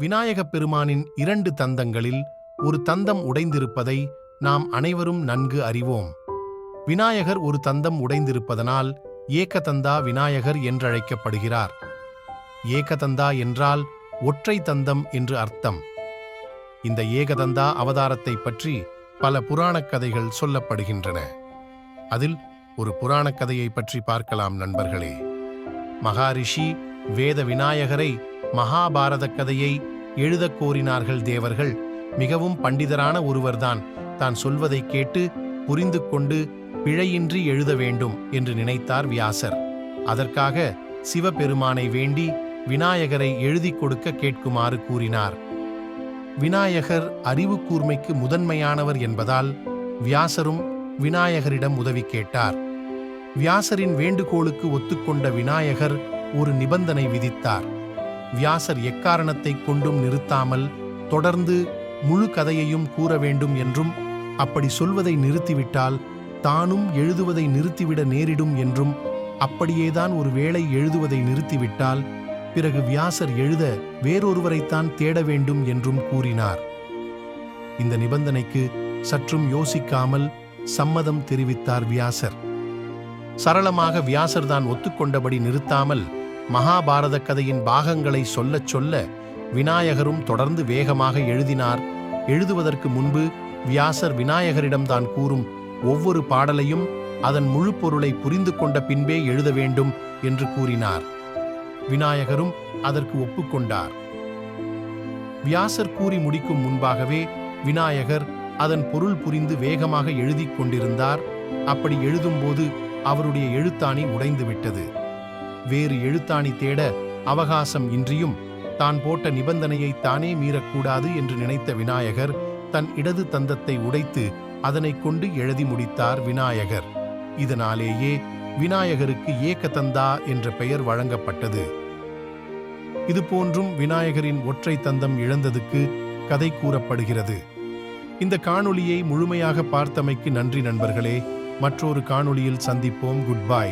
விநாயகப் பெருமானின் இரண்டு தந்தங்களில் ஒரு தந்தம் உடைந்திருப்பதை நாம் அனைவரும் நன்கு அறிவோம். விநாயகர் ஒரு தந்தம் உடைந்திருப்பதனால் ஏகதந்தா விநாயகர் என்றழைக்கப்படுகிறார். ஏகதந்தா என்றால் ஒற்றை தந்தம் என்று அர்த்தம். இந்த ஏகதந்தா அவதாரத்தைப் பற்றி பல புராணக் கதைகள் சொல்லப்படுகின்றன. அதில் ஒரு புராணக் கதையை பற்றி பார்க்கலாம் நண்பர்களே. மகாரிஷி வேத விநாயகரை மகாபாரத கதையை எழுதக் கோரினார்கள் தேவர்கள். மிகவும் பண்டிதரான ஒருவர்தான் தான் சொல்வதைக் கேட்டு புரிந்து கொண்டு பிழையின்றி எழுத வேண்டும் என்று நினைத்தார் வியாசர். அதற்காக சிவபெருமானை வேண்டி விநாயகரை எழுதிக் கொடுக்க கேட்குமாறு கூறினார். விநாயகர் அறிவு கூர்மைக்கு முதன்மையானவர் என்பதால் வியாசரும் விநாயகரிடம் உதவி கேட்டார். வியாசரின் வேண்டுகோளுக்கு ஒத்துக்கொண்ட விநாயகர் ஒரு நிபந்தனை விதித்தார். வியாசர் எக்காரணத்தைக் கொண்டும் நிறுத்தாமல் தொடர்ந்து முழு கதையையும் கூற வேண்டும் என்றும் அப்படி சொல்வதை நிறுத்திவிட்டால் தானும் எழுதுவதை நிறுத்திவிட நேரிடும் என்றும் அப்படியேதான் ஒரு வேளை எழுதுவதை நிறுத்திவிட்டால் பிறகு வியாசர் எழுத வேறொருவரைத்தான் தேட வேண்டும் என்றும் கூறினார். இந்த நிபந்தனைக்கு சற்றும் யோசிக்காமல் சம்மதம் தெரிவித்தார் வியாசர். சரளமாக வியாசர் தான் ஒத்துக்கொண்டபடி நிறுத்தாமல் மகாபாரத கதையின் பாகங்களை சொல்லச் சொல்ல விநாயகரும் தொடர்ந்து வேகமாக எழுதினார். எழுதுவதற்கு முன்பு வியாசர் விநாயகரிடம் தான் கூறும் ஒவ்வொரு பாடலையும் அதன் முழு பொருளை புரிந்து கொண்ட பின்பே எழுத வேண்டும் என்று கூறினார். விநாயகரும் அதற்கு ஒப்புக்கொண்டார் வியாசர் கூறி முடிக்கும் முன்பாகவே விநாயகர் அதன் பொருள் புரிந்து வேகமாக எழுதிக் கொண்டிருந்தார். அப்படி எழுதும்போது அவருடைய எழுத்தாணி உடைந்துவிட்டது வேறு எழுத்தாணி தேட அவகாசம் இன்றியும் தான் போட்ட நிபந்தனையை தானே மீறக்கூடாது என்று நினைத்த விநாயகர் தன் இடது தந்தத்தை உடைத்து அதனைக் கொண்டு எழுதி முடித்தார் விநாயகர். இதனாலேயே விநாயகருக்கு ஏகதந்தா என்ற பெயர் வழங்கப்பட்டது. இதுபோன்றும் விநாயகரின் ஒற்றை தந்தம் இழந்ததுக்கு கதை கூறப்படுகிறது. இந்த காணொளியை முழுமையாக பார்த்தமைக்கு நன்றி நண்பர்களே. மற்றொரு காணொளியில் சந்திப்போம். Good bye.